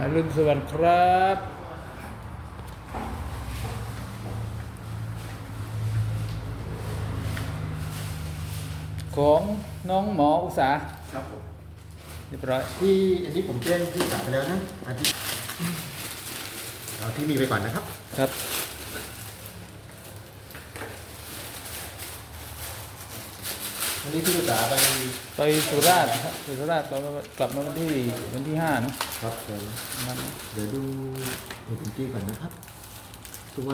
อรุณสวัสดิ์ครับของน้องหมออุตสาหครับผมเรียบร้อยที่อันนี้ผมแจ้งที่กลับไปแล้วนะอาทิตย์เอาที่มีไปก่อนนะครับ ครับ วันนี้พี่ศึกษาไปไปสุราษฎร์ครับไปสุราษฎร์เรากลับมาวันที่วันที่ห้าเนอะครับผมประมันเดี๋ยวดูเอทีก่อนนะครับ ตัว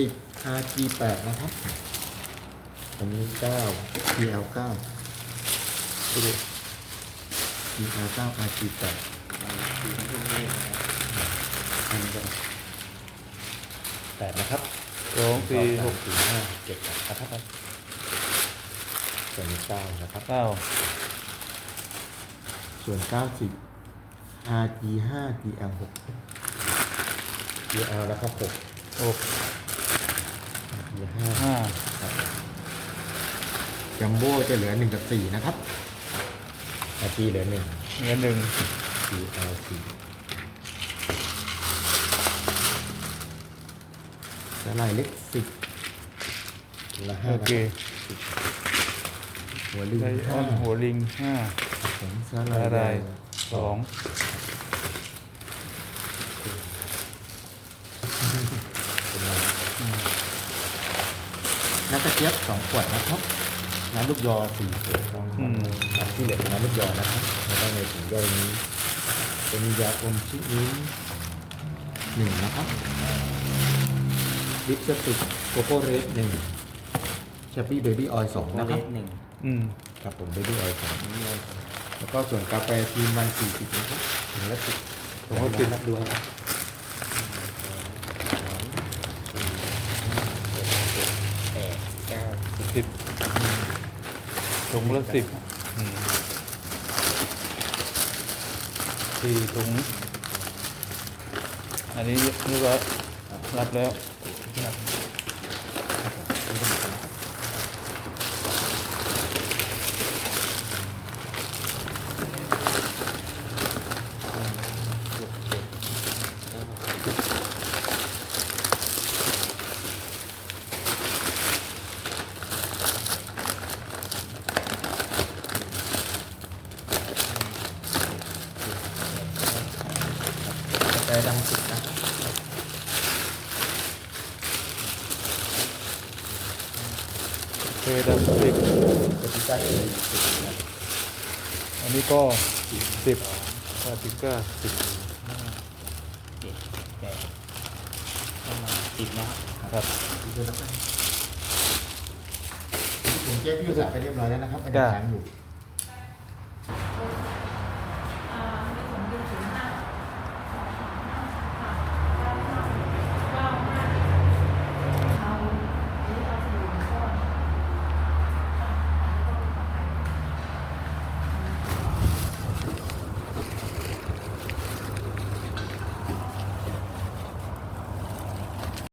30 RG 8นะครับอันนี้9 PL 9ดูดิ PL 9 RG 8อันนี้ก็แปดนะครับสองสี่หกสี่ห้าเจ็ดนะครับ ส่วนนี้เก้านะครับเก้าส่วน90 RG 5 GL 6 GL แล้วครับ6หก GL ห้า5จัมโบ้จะเหลือ1กับ4นะครับ RG เหลือ1เงินหนึ่ง GL 4สลายเล็ก10ละโอ5เค หัวลิงไดออน5หัวลิงห้าผมสลาลายรายสองน้ำกระเจี๊ยบสองขวดนะครับ น้ำลูกยอสี่ขวดอืมน้ำที่เหลือเป็นน้ำลูกยอนะครับแล้วก็ในถุงย่อยนี้เป็นยาอมชินิ้นหนึ่งนะครับลิปสติกโกโก้เรสหนึ่ง แชปปี้เบบี้ออยล์สองนะครับหนึ่งอืมครับผมเบบี้ออยล์สองแล้วก็ส่วนกาแฟทีมวันสี่สิบนะครับถุงละสิบผมก็กินนับดูครับแปดเก้าสิบถุงละสิบอืมสี่ถุง อันนี้เรียบร้อยรับแล้วกา แฟดำสิบนะครับเคยดำสิบกาแฟได้อีกสิบนะอันนี้ก็สิบปาติก้าสิบเจ็ดแปดประมาณสิบนะครับครับผมแจ้พี่ศึกษาไปเรียบร้อยแล้วนะครับเป็นจ้ะทางอยู่